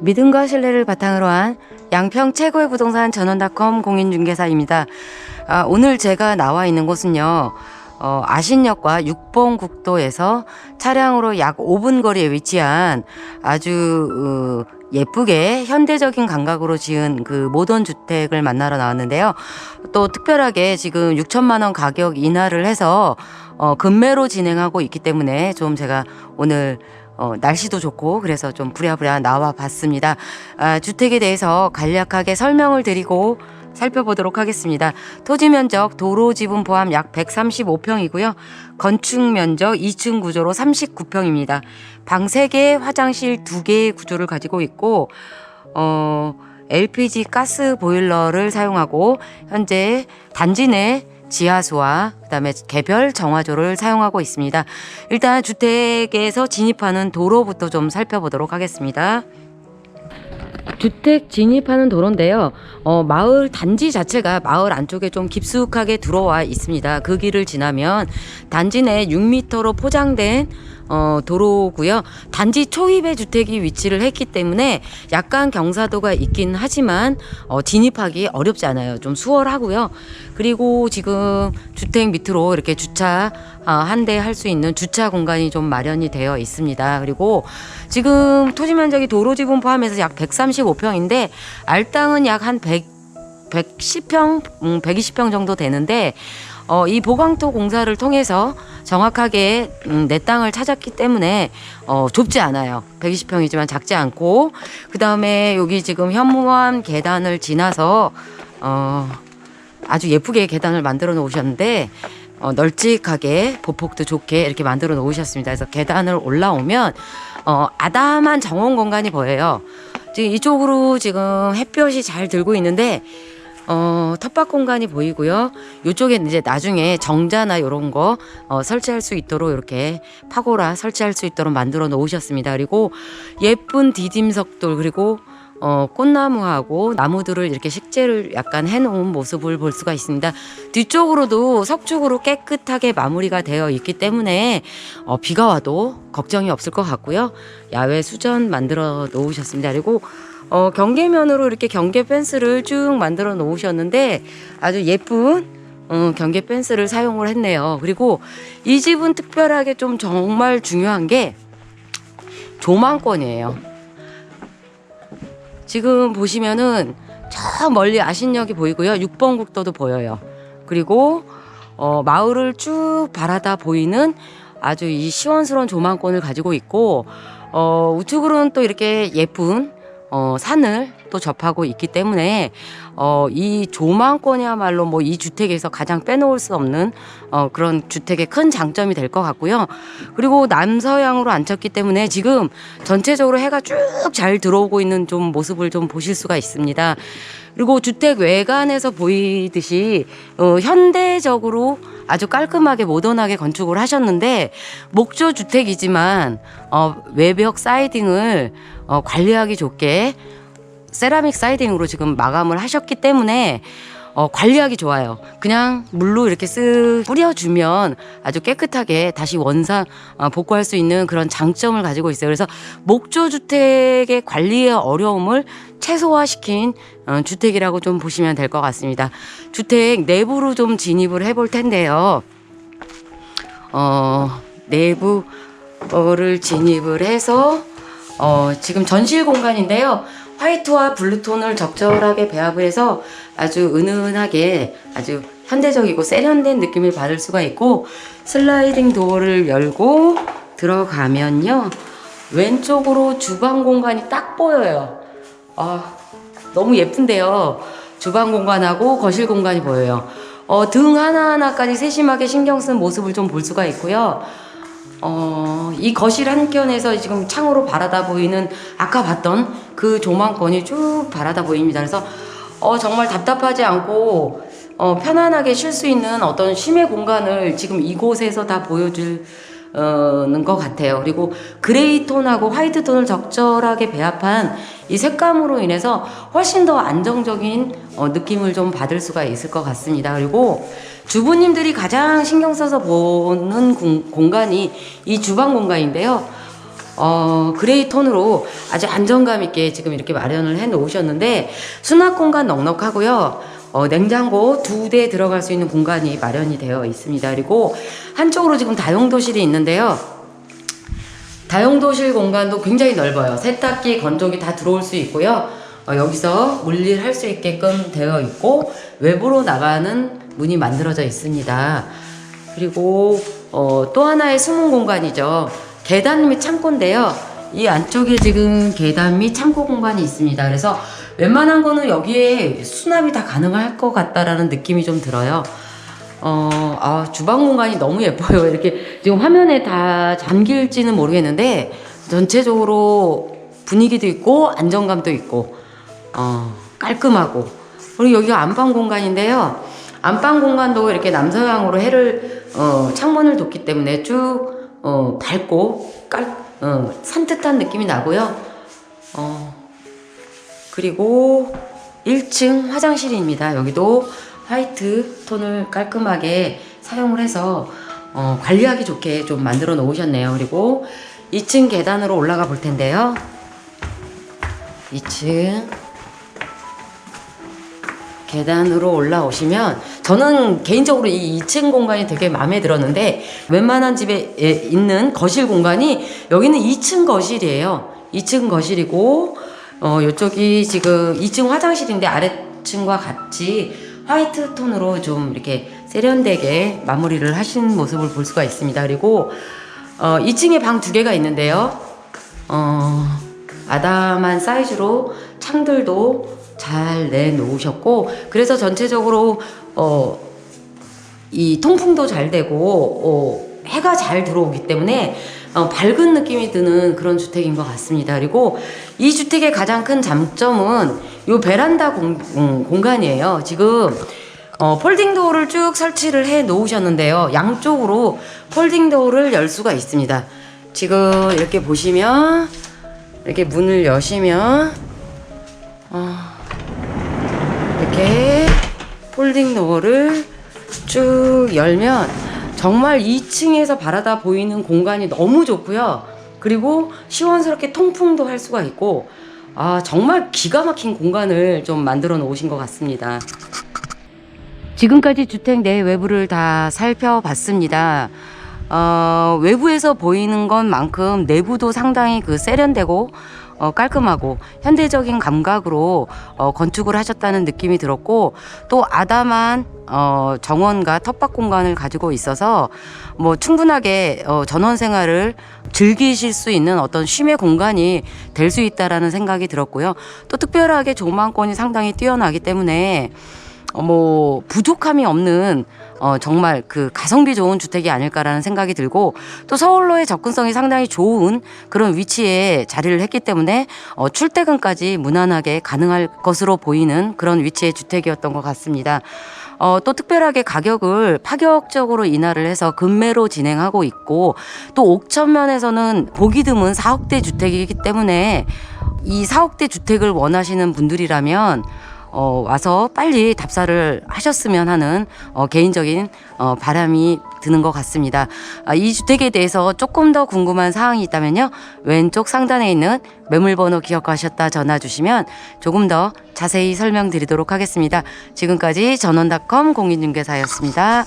믿음과 신뢰를 바탕으로 한 양평 최고의 부동산 전원닷컴 공인중개사입니다. 아, 오늘 제가 나와 있는 곳은요. 어, 아신역과 6번 국도에서 차량으로 약 5분 거리에 위치한 아주 어, 예쁘게 현대적인 감각으로 지은 그 모던 주택을 만나러 나왔는데요. 또 특별하게 지금 6천만 원 가격 인하를 해서 어, 금매로 진행하고 있기 때문에 좀 제가 오늘 어, 날씨도 좋고 그래서 좀 부랴부랴 나와 봤습니다. 아, 주택에 대해서 간략하게 설명을 드리고 살펴보도록 하겠습니다. 토지 면적 도로 지분 포함 약 135평이고요. 건축 면적 2층 구조로 39평입니다. 방 3개, 화장실 2개의 구조를 가지고 있고 어 LPG 가스 보일러를 사용하고 현재 단지 내 지하수와 그다음에 개별 정화조를 사용하고 있습니다. 일단 주택에서 진입하는 도로부터 좀 살펴보도록 하겠습니다. 주택 진입하는 도로인데요. 어, 마을 단지 자체가 마을 안쪽에 좀 깊숙하게 들어와 있습니다. 그 길을 지나면 단지 내 6m로 포장된 어, 도로고요. 단지 초입에 주택이 위치를 했기 때문에 약간 경사도가 있긴 하지만 어, 진입하기 어렵지 않아요. 좀 수월하고요. 그리고 지금 주택 밑으로 이렇게 주차 어, 한대 할 수 있는 주차 공간이 좀 마련이 되어 있습니다. 그리고 지금 토지 면적이 도로 지분 포함해서 약 135평인데 알땅은 약 한 100, 110평, 음, 120평 정도 되는데 어, 이 보강토 공사를 통해서 정확하게 음, 내 땅을 찾았기 때문에 어, 좁지 않아요. 120평이지만 작지 않고 그 다음에 여기 지금 현무암 계단을 지나서 어, 아주 예쁘게 계단을 만들어 놓으셨는데 어, 널찍하게 보폭도 좋게 이렇게 만들어 놓으셨습니다. 그래서 계단을 올라오면 어, 아담한 정원 공간이 보여요. 지금 이쪽으로 지금 햇볕이 잘 들고 있는데 어, 텃밭 공간이 보이고요. 이쪽에 이제 나중에 정자나 이런 거 어, 설치할 수 있도록 이렇게 파고라 설치할 수 있도록 만들어 놓으셨습니다. 그리고 예쁜 디딤석돌 그리고 어, 꽃나무하고 나무들을 이렇게 식재를 약간 해놓은 모습을 볼 수가 있습니다. 뒤쪽으로도 석축으로 깨끗하게 마무리가 되어 있기 때문에 어, 비가 와도 걱정이 없을 것 같고요. 야외 수전 만들어 놓으셨습니다. 그리고 어, 경계면으로 이렇게 경계 펜스를 쭉 만들어 놓으셨는데 아주 예쁜 어, 경계 펜스를 사용을 했네요. 그리고 이 집은 특별하게 좀 정말 중요한 게 조망권이에요. 지금 보시면은 저 멀리 아신역이 보이고요. 6번 국도도 보여요. 그리고 어, 마을을 쭉 바라다 보이는 아주 이 시원스러운 조망권을 가지고 있고 어, 우측으로는 또 이렇게 예쁜 어, 산을 또 접하고 있기 때문에 어, 이 조망권이야말로 뭐 이 주택에서 가장 빼놓을 수 없는 어, 그런 주택의 큰 장점이 될 것 같고요. 그리고 남서향으로 앉혔기 때문에 지금 전체적으로 해가 쭉 잘 들어오고 있는 좀 모습을 좀 보실 수가 있습니다. 그리고 주택 외관에서 보이듯이 어, 현대적으로 아주 깔끔하게 모던하게 건축을 하셨는데 목조 주택이지만 어, 외벽 사이딩을 어, 관리하기 좋게 세라믹 사이딩으로 지금 마감을 하셨기 때문에 어, 관리하기 좋아요. 그냥 물로 이렇게 쓱 뿌려주면 아주 깨끗하게 다시 원상 어, 복구할 수 있는 그런 장점을 가지고 있어요. 그래서 목조 주택의 관리의 어려움을 최소화시킨 어, 주택이라고 좀 보시면 될 것 같습니다. 주택 내부로 좀 진입을 해볼 텐데요. 어, 내부를 진입을 해서 어, 지금 전실 공간인데요. 화이트와 블루톤을 적절하게 배합을 해서 아주 은은하게 아주 현대적이고 세련된 느낌을 받을 수가 있고 슬라이딩 도어를 열고 들어가면요. 왼쪽으로 주방 공간이 딱 보여요. 아, 너무 예쁜데요. 주방 공간하고 거실 공간이 보여요. 어, 등 하나하나까지 세심하게 신경 쓴 모습을 좀 볼 수가 있고요. 어, 이 거실 한켠에서 지금 창으로 바라다 보이는 아까 봤던 그 조망권이 쭉 바라다 보입니다. 그래서 어, 정말 답답하지 않고 어, 편안하게 쉴 수 있는 어떤 쉼의 공간을 지금 이곳에서 다 보여줄 어는 것 같아요. 그리고 그레이 톤하고 화이트 톤을 적절하게 배합한 이 색감으로 인해서 훨씬 더 안정적인 어, 느낌을 좀 받을 수가 있을 것 같습니다. 그리고 주부님들이 가장 신경 써서 보는 공, 공간이 이 주방 공간인데요. 어, 그레이 톤으로 아주 안정감 있게 지금 이렇게 마련을 해 놓으셨는데 수납 공간 넉넉하고요. 어, 냉장고 두 대 들어갈 수 있는 공간이 마련이 되어 있습니다. 그리고 한쪽으로 지금 다용도실이 있는데요. 다용도실 공간도 굉장히 넓어요. 세탁기, 건조기 다 들어올 수 있고요. 어, 여기서 물일할 수 있게끔 되어 있고 외부로 나가는 문이 만들어져 있습니다. 그리고 어, 또 하나의 숨은 공간이죠. 계단 및 창고인데요. 이 안쪽에 지금 계단 및 창고 공간이 있습니다. 그래서 웬만한 거는 여기에 수납이 다 가능할 것 같다라는 느낌이 좀 들어요. 어, 아, 주방 공간이 너무 예뻐요. 이렇게 지금 화면에 다 잠길지는 모르겠는데 전체적으로 분위기도 있고 안정감도 있고 어, 깔끔하고 그리고 여기가 안방 공간인데요. 안방 공간도 이렇게 남서향으로 해를 어, 창문을 뒀기 때문에 쭉 어, 밝고 깔 어, 산뜻한 느낌이 나고요. 어, 그리고 1층 화장실입니다. 여기도 화이트 톤을 깔끔하게 사용을 해서 어, 관리하기 좋게 좀 만들어 놓으셨네요. 그리고 2층 계단으로 올라가 볼 텐데요. 2층 계단으로 올라오시면 저는 개인적으로 이 2층 공간이 되게 마음에 들었는데 웬만한 집에 예, 있는 거실 공간이 여기는 2층 거실이에요. 2층 거실이고 어 이쪽이 지금 2층 화장실인데 아래층과 같이 화이트 톤으로 좀 이렇게 세련되게 마무리를 하신 모습을 볼 수가 있습니다. 그리고 어 2층에 방 두 개가 있는데요. 어 아담한 사이즈로 창들도 잘 내놓으셨고 그래서 전체적으로 어 이 통풍도 잘 되고 어, 해가 잘 들어오기 때문에 어, 밝은 느낌이 드는 그런 주택인 것 같습니다. 그리고 이 주택의 가장 큰 장점은 이 베란다 공, 음, 공간이에요. 지금 어, 폴딩 도어를 쭉 설치를 해 놓으셨는데요. 양쪽으로 폴딩 도어를 열 수가 있습니다. 지금 이렇게 보시면 이렇게 문을 여시면 어, 이렇게 폴딩 도어를 쭉 열면 정말 2층에서 바라다 보이는 공간이 너무 좋고요. 그리고 시원스럽게 통풍도 할 수가 있고 아 정말 기가 막힌 공간을 좀 만들어 놓으신 것 같습니다. 지금까지 주택 내 외부를 다 살펴봤습니다. 어, 외부에서 보이는 것만큼 내부도 상당히 그 세련되고 어, 깔끔하고 현대적인 감각으로 어, 건축을 하셨다는 느낌이 들었고 또 아담한 어, 정원과 텃밭 공간을 가지고 있어서 뭐 충분하게 어, 전원 생활을 즐기실 수 있는 어떤 쉼의 공간이 될 수 있다라는 생각이 들었고요. 또 특별하게 조망권이 상당히 뛰어나기 때문에 어, 뭐 부족함이 없는 어, 정말 그 가성비 좋은 주택이 아닐까라는 생각이 들고 또 서울로의 접근성이 상당히 좋은 그런 위치에 자리를 했기 때문에 어, 출퇴근까지 무난하게 가능할 것으로 보이는 그런 위치의 주택이었던 것 같습니다. 어, 또 특별하게 가격을 파격적으로 인하를 해서 금매로 진행하고 있고 또 옥천면에서는 보기 드문 4억대 주택이기 때문에 이 4억대 주택을 원하시는 분들이라면 어, 와서 빨리 답사를 하셨으면 하는 어, 개인적인 어, 바람이 드는 것 같습니다. 아, 이 주택에 대해서 조금 더 궁금한 사항이 있다면요. 왼쪽 상단에 있는 매물번호 기억하셨다 전화 주시면 조금 더 자세히 설명드리도록 하겠습니다. 지금까지 전원닷컴 공인중개사였습니다.